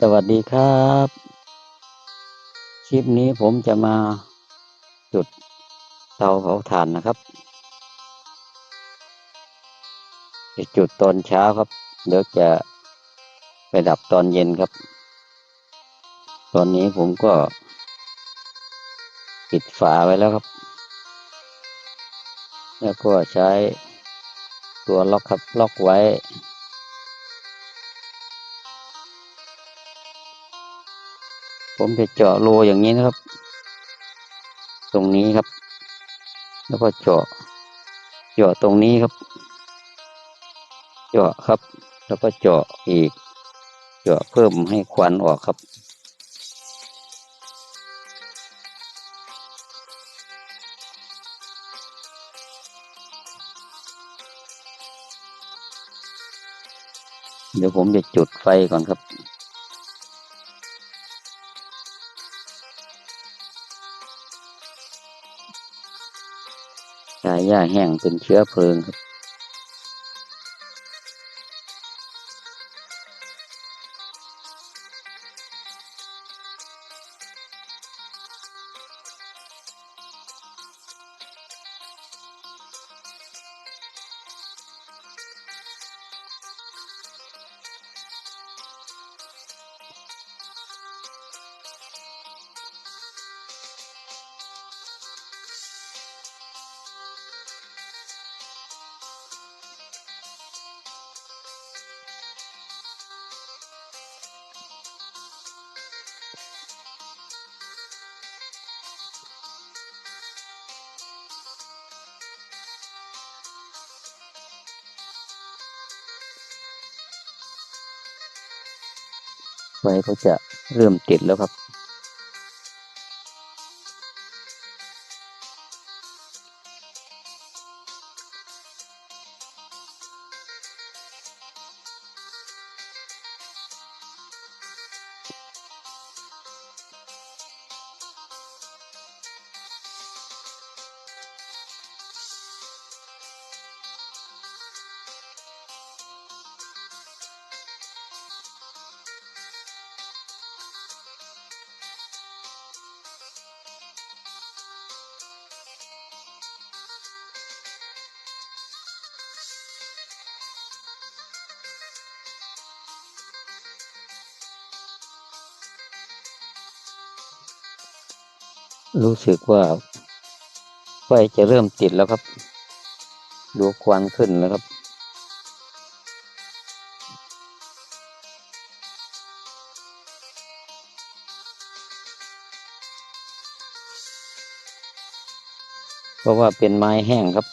สวัสดีครับ คลิปนี้ผมจะมาจุดเตาเผาถ่านนะครับจะจุดตอนเช้าครับ เดี๋ยวจะไปดับตอนเย็นครับ ตอนนี้ผมก็ปิดฝาไว้แล้วครับ แล้วก็ใช้ตัวล็อกครับล็อกไว้ ผมจะเจาะรูอย่างนี้นะครับ ตรงนี้ครับ แล้วก็เจาะ เจาะตรงนี้ครับ เจาะครับ แล้วก็เจาะอีก เจาะเพิ่มให้ควันออกครับเดี๋ยวผมจะจุดไฟก่อนครับ หญ้าแห้งเป็นเชื้อเพลิงครับ ไฟก็จะเริ่มติดแล้วครับ รู้สึกว่าไฟจะเริ่มติดแล้วครับ ดูควันขึ้นแล้วครับ เพราะว่าเป็นไม้แห้งครับ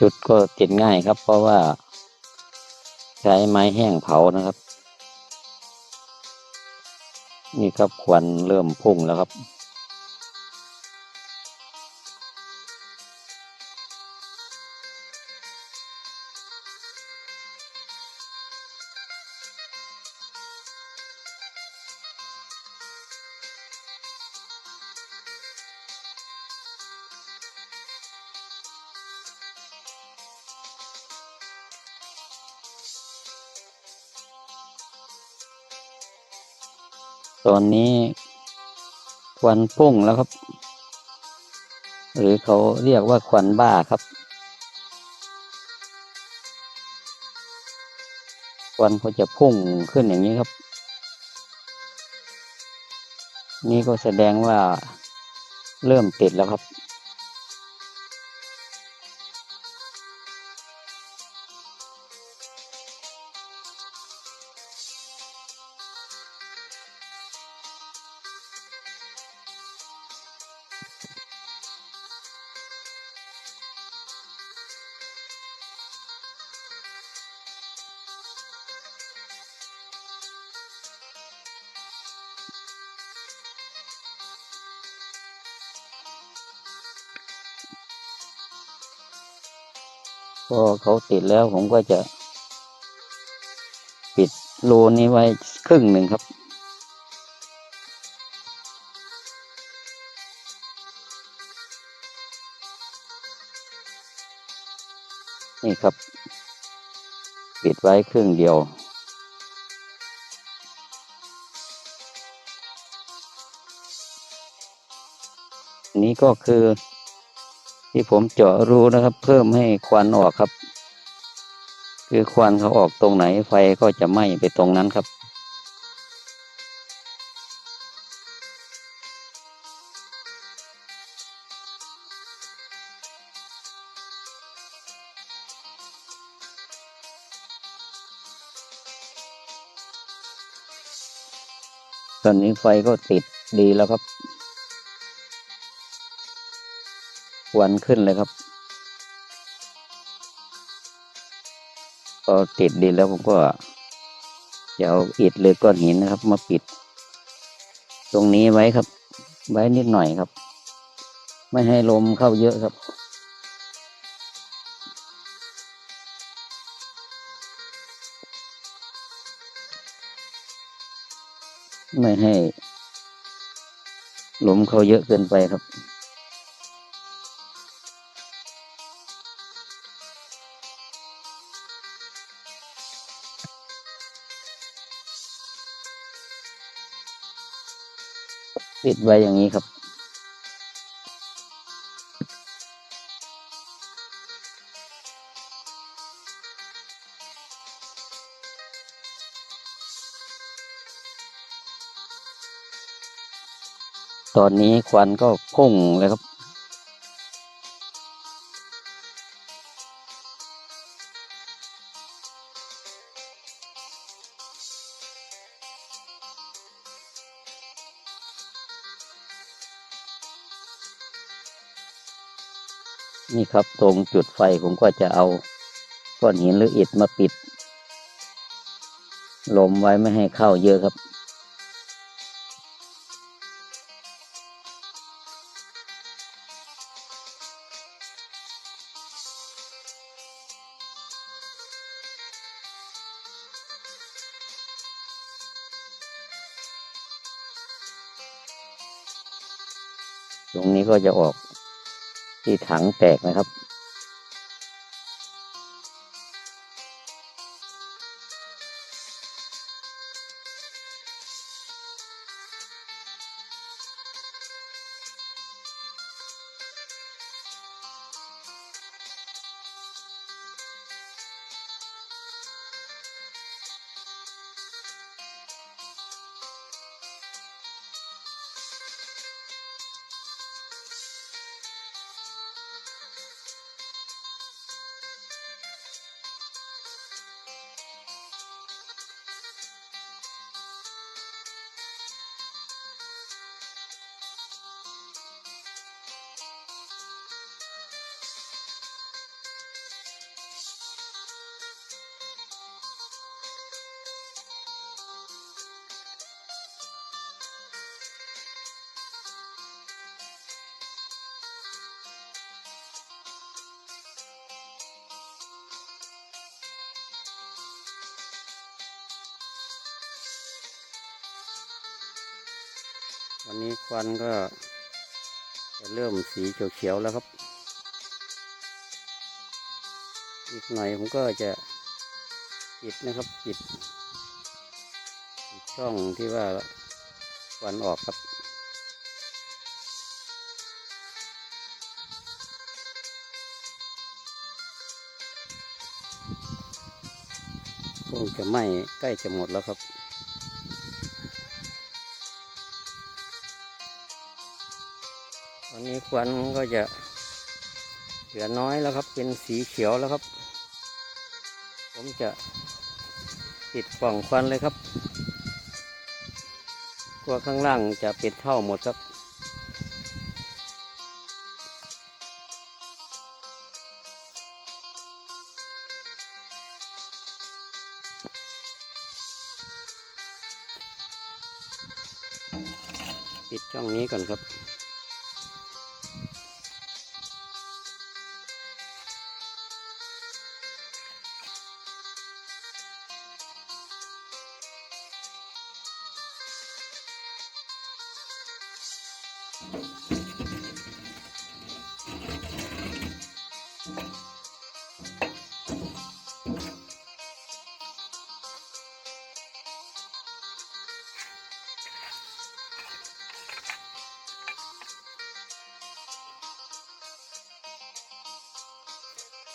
จุดก็ติดง่ายครับ เพราะว่า ใช้ไม้แห้งเผานะครับ นี่ครับควันเริ่มพุ่งแล้วครับ อนนี้ควันพุ่งแล้วครับ หรือเขาเรียกว่าควันบ้าครับ ควันเขาจะพุ่งขึ้นอย่างนี้ครับ นี่ก็แสดงว่าเริ่มติดแล้วครับ พอเขาติดแล้วผมก็จะ ปิดรูนี้ไว้ครึ่งหนึ่งครับ นี่ครับ ปิดไว้ครึ่งเดียวนี้ก็คือ ที่ผมเจาะรูนะครับ เพิ่มให้ควันออกครับ คือควันเขาออกตรงไหนไฟก็จะไหม้ไปตรงนั้นครับ ตอนนี้ไฟก็ติดดีแล้วครับ ควันขึ้นเลยครับพอติดดีแล้วผมก็จะเอาอิฐหรือก้อนหินนะครับ มาปิด ตรงนี้ไว้ครับ ไว้นิดหน่อยครับ ไม่ให้ลมเข้าเยอะครับไม่ให้ลมเข้าเยอะเกินไปครับ ปิดไว้อย่างนี้ครับ ตอนนี้ควันก็พุ่งเลยครับ นี่ครับตรงจุดไฟผมก็จะเอาก้อนหินหรืออิฐมาปิด ลมไว้ไม่ให้เข้าเยอะครับ ตรงนี้ก็จะออก ที่ถังแตกนะครับ วันนี้ควันก็จะเริ่มสีเขียวๆแล้วครับ อีกหน่อยผมก็จะปิดนะครับปิดช่องที่ว่าควันออกครับคงจะไหม้ใกล้จะหมดแล้วครับ ตอนนี้ควันก็จะเหลือน้อยแล้วครับ เป็นสีเขียวแล้วครับ ผมจะปิดปล่องควันเลยครับกลัวข้างล่างจะปิดเท่าหมดครับปิดช่องนี้ก่อนครับ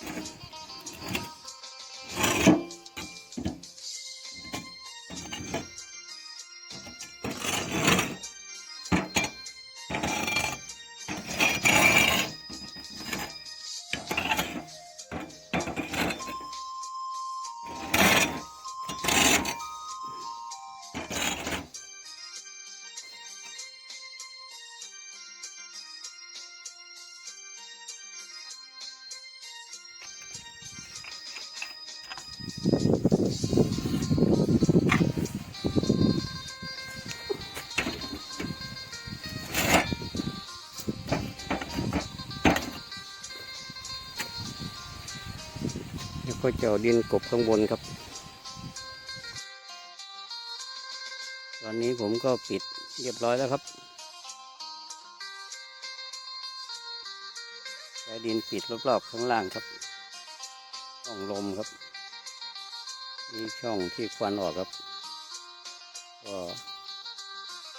แล้ ก็จะเอาดินกบข้างบนครับ ตอนนี้ผมก็ปิดเรียบร้อยแล้วครับ ใช้ดินปิดรอบๆข้างล่างครับ ช่องลมครับ นี่ช่องที่ควันออกครับ ก็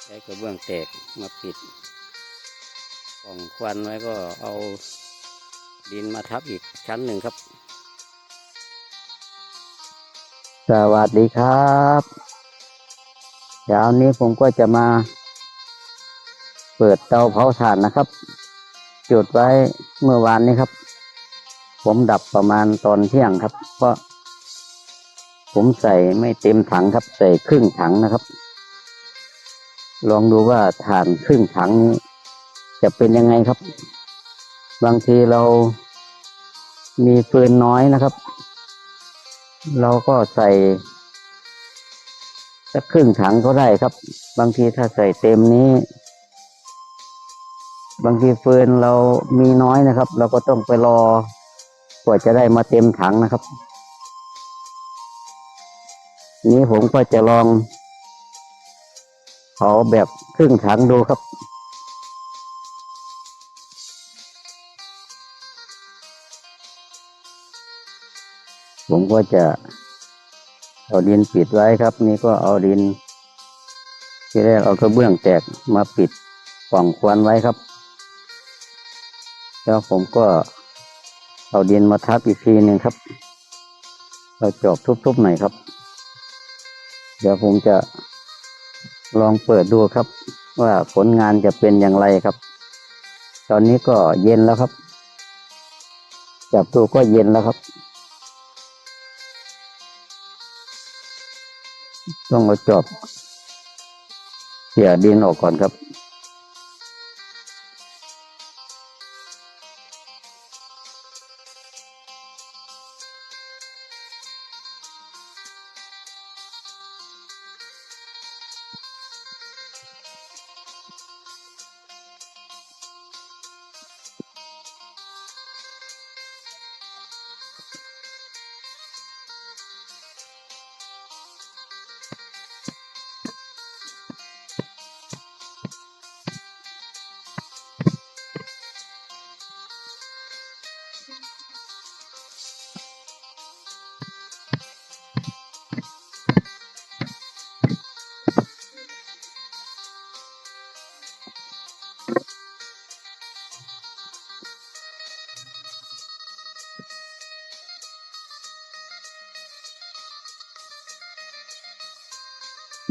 ใช้กระเบื้องแตกมาปิดกล่องควันไว้ก็เอาดินมาทับอีกชั้นหนึ่งครับ สวัสดีครับเช้านี้ผมก็จะมา เปิดเตาเผาถ่านนะครับ จุดไว้เมื่อวานนี้ครับ ผมดับประมาณตอนเที่ยงครับ เพราะ ผมใส่ไม่เต็มถังครับ ใส่ครึ่งถังนะครับ ลองดูว่าถ่านครึ่งถังนี้ จะเป็นยังไงครับ บางทีเรามีฟืนน้อยนะครับ เราก็ใส่สักครึ่งถังก็ได้ครับ บางทีถ้าใส่เต็มนี้ บางทีเฟืนเรามีน้อยนะครับ เราก็ต้องไปรอกว่าจะได้มาเต็มถังนะครับ นี้ผมก็จะลองเผาแบบครึ่งถังดูครับ ผมก็จะเอาดินปิดไว้ครับ นี่ก็เอาดิน ที่แรกเอากระเบื้องแตกมาปิดป่องควันไว้ครับ แล้วผมก็เอาดินมาทับอีกทีหนึ่งครับ เราจอบทุบๆหน่อยครับ เดี๋ยวผมจะลองเปิดดูครับ ว่าผลงานจะเป็นอย่างไรครับ ตอนนี้ก็เย็นแล้วครับ จับดูก็เย็นแล้วครับ ต้องเอาจอบเขี่ยดินออกก่อนครับ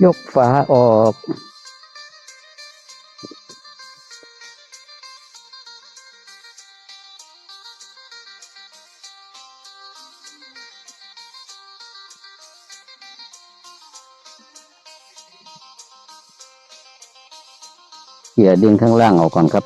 ยกฝาออก เขี่ยดินข้างล่างออกก่อนครับ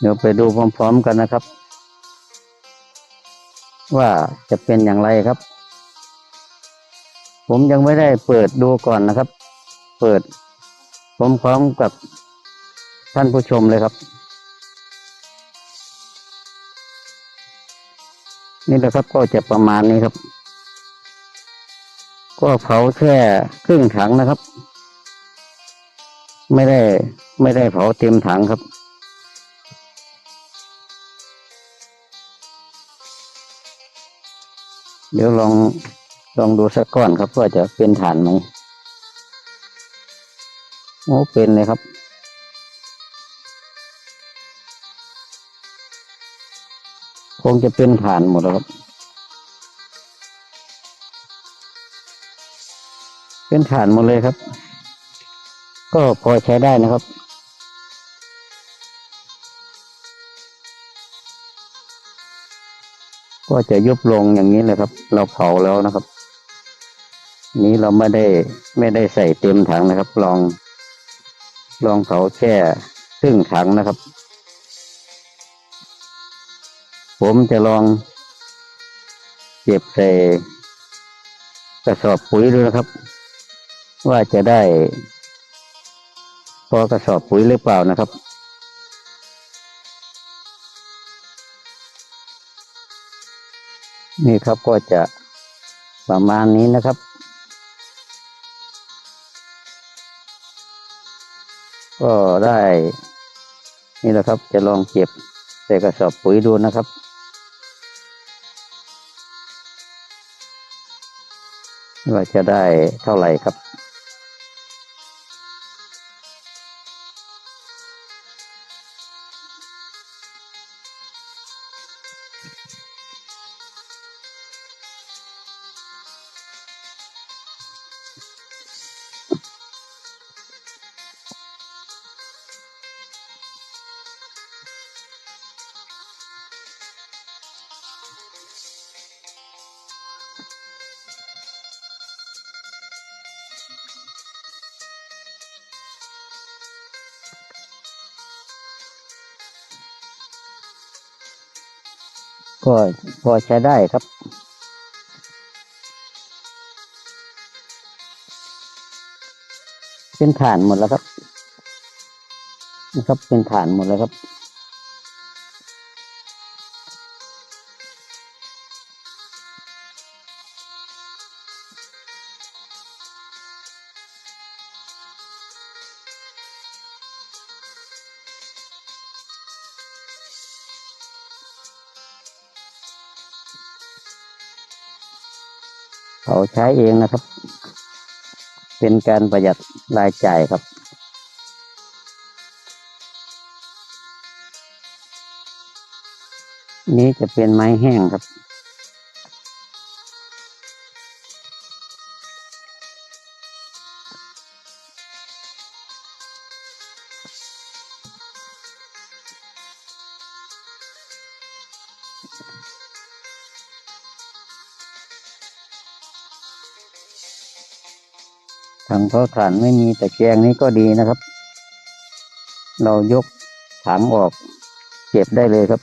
เดี๋ยวไปดูพร้อมๆกันนะครับ ว่าจะเป็นอย่างไรครับ ผมยังไม่ได้เปิดดูก่อนนะครับ เปิดพร้อมๆกับท่านผู้ชมเลยครับ นี่แหละครับก็จะประมาณนี้ครับ ก็เผาแค่ครึ่งถังนะครับ ไม่ได้ไม่ได้เผาเต็มถังครับ เดี๋ยวลองลองดูสักก้อนครับว่าจะเป็นฐานไหมโอ้เป็นเลยครับคงจะเป็นฐานหมดแล้วครับ เป็นฐานหมดเลยครับ ก็พอใช้ได้นะครับ ก็จะยุบลงอย่างนี้เลยครับ เราเผาแล้วนะครับ นี้เราไม่ได้ไม่ได้ใส่เต็มถังนะครับ ลอง ลองเผาแค่ครึ่งถังนะครับ ผมจะลองเก็บใส่กระสอบปุ๋ยดูนะครับ ว่าจะได้ พอกระสอบปุ๋ยหรือเปล่านะครับ นี่ครับก็จะประมาณนี้นะครับ ก็ได้ นี่แหละครับจะลองเก็บใส่กระสอบปุ๋ยดูนะครับว่าจะได้เท่าไหร่ครับ ก็พอใช้ได้ครับ เป็นฐานหมดแล้วครับนะครับเป็นฐานหมดแล้วครับ เขาใช้เองนะครับ เป็นการประหยัดรายจ่ายครับ นี้จะเป็นไม้แห้งครับ ถังเผาถ่านไม่มีแต่แกงนี้ก็ดีนะครับ เรายกถังออกเก็บได้เลยครับ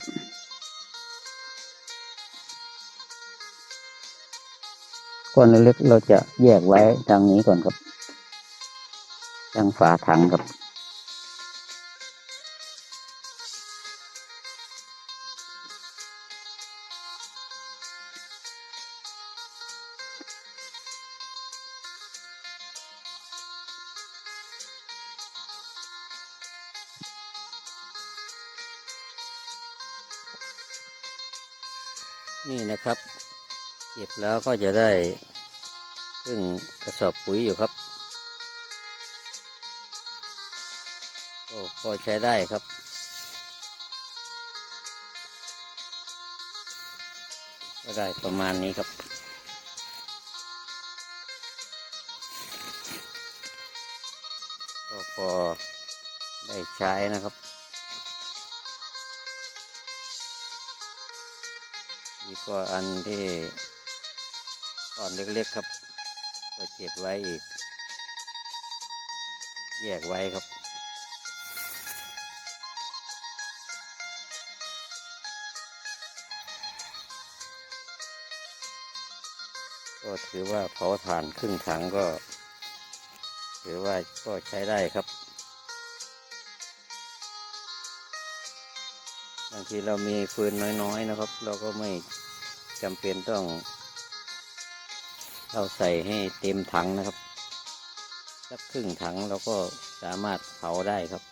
ก้อนเล็กๆเราจะแยกไว้ทางนี้ก่อนครับทางฝาถังครับ นี่นะครับเก็บแล้วก็จะได้ซึ่งกระสอบปุ๋ยอยู่ครับก็พอใช้ได้ครับ ก็ได้ประมาณนี้ครับ ก็พอได้ใช้นะครับ ก็อันที่ก่อนเล็กๆครับก็เก็บไว้อีก แยกไว้ครับก็ถือว่าเผาถ่านครึ่งถังก็ ถือว่าก็ใช้ได้ครับบางทีเรามีฟืนน้อยๆนะครับ เราก็ไม่ จำเป็นต้อง เอาใส่ให้เต็มถังนะครับ สักครึ่งถังเราก็สามารถเผาได้ครับ